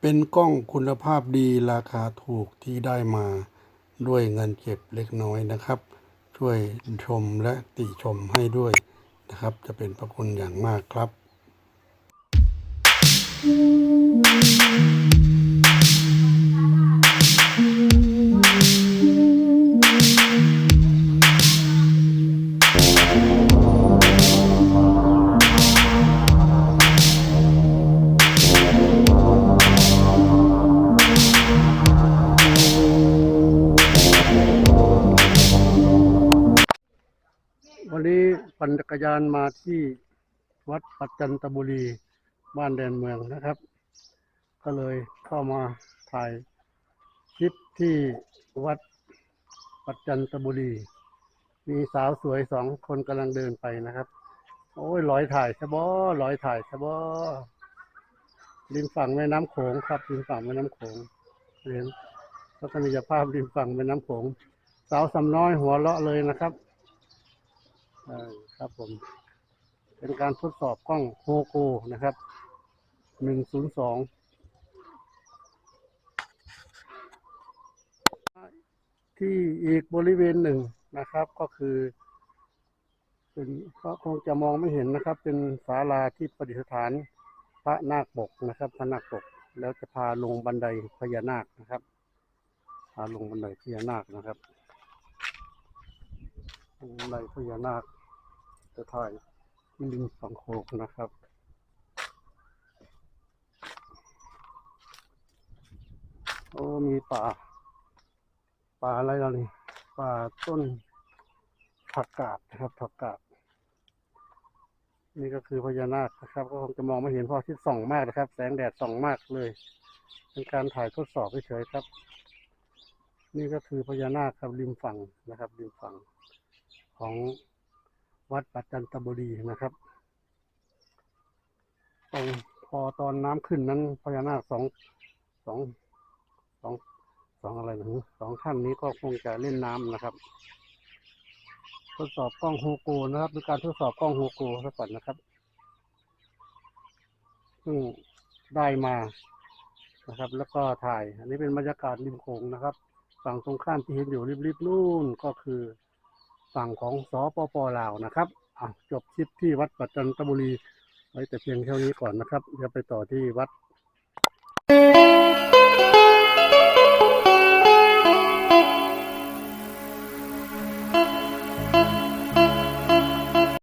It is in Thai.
เป็นกล้องคุณภาพดีราคาถูกที่ได้มาด้วยเงินเก็บเล็กน้อยนะครับ ช่วยชมและติชมให้ด้วยนะครับ จะเป็นพระคุณอย่างมากครับวัน ปั่นจักรยานมาที่วัดปัจจันตบุรีบ้านแดนเมืองนะครับ ก็เลยเข้ามาถ่ายคลิปที่วัดปัจจันตบุรี มีสาวสวยสองคนกำลังเดินไปนะครับ โอ้ยลอยถ่ายชะบอลอยถ่ายชะบอริมฝั่งแม่น้ำโขงครับริมฝั่งแม่น้ำโขงเห็นทัศนียภาพริมฝั่งแม่น้ำโขงสาวสำน้อยหัวเราะเลยนะครับ ครับผม เป็นการทดสอบกล้องโฮโกนะครับหนึ่งศูนย์สองที่อีกบริเวณหนึ่งนะครับ ก็คือ เป็นก็คงจะมองไม่เห็นนะครับ เป็นศาลาที่ประดิษฐานพระนาคปกนะครับ พระนาคปกแล้วจะพาลงบันไดพญานาคนะครับ พาลงบันไดพญานาคนะครับบันไดพญานาค จะถ่ายที่ริมฝั่งโขงนะครับโอ้มีป่า ป่าอะไรล่ะนี่ป่าต้นผักกาดนะครับผักกาดนี่ก็คือพญานาคนะครับ ก็คงจะมองไม่เห็นเพราะที่ส่องมากนะครับ แสงแดดส่องมากเลย เป็นการถ่ายทดสอบเฉยๆครับ นี่ก็คือพญานาคครับริมฝั่งนะครับ ริมฝั่งของ วัดปัจจันตบุรีนะครับตรงพอตอนน้ำขึ้นนั้นพญานาคสองสองสองสองอะไรนะสองท่านนี้ก็คงจะเล่นน้ำนะครับ ทดสอบกล้องโฮโกนะครับดูการทดสอบกล้องโฮโกซะก่อนนะครับซึ่งได้มานะครับ แล้วก็ถ่าย อันนี้เป็นบรรยากาศริมโขงนะครับ ฝั่งตรงข้ามที่เห็นอยู่ริบๆนู่นก็คือ ฝั่งของสปปลาวนะครับจบคลิปที่วัดปัจจันตบุรีไว้แต่เพียงเท่านี้ก่อนนะครับเดี๋ยวไปต่อที่วัด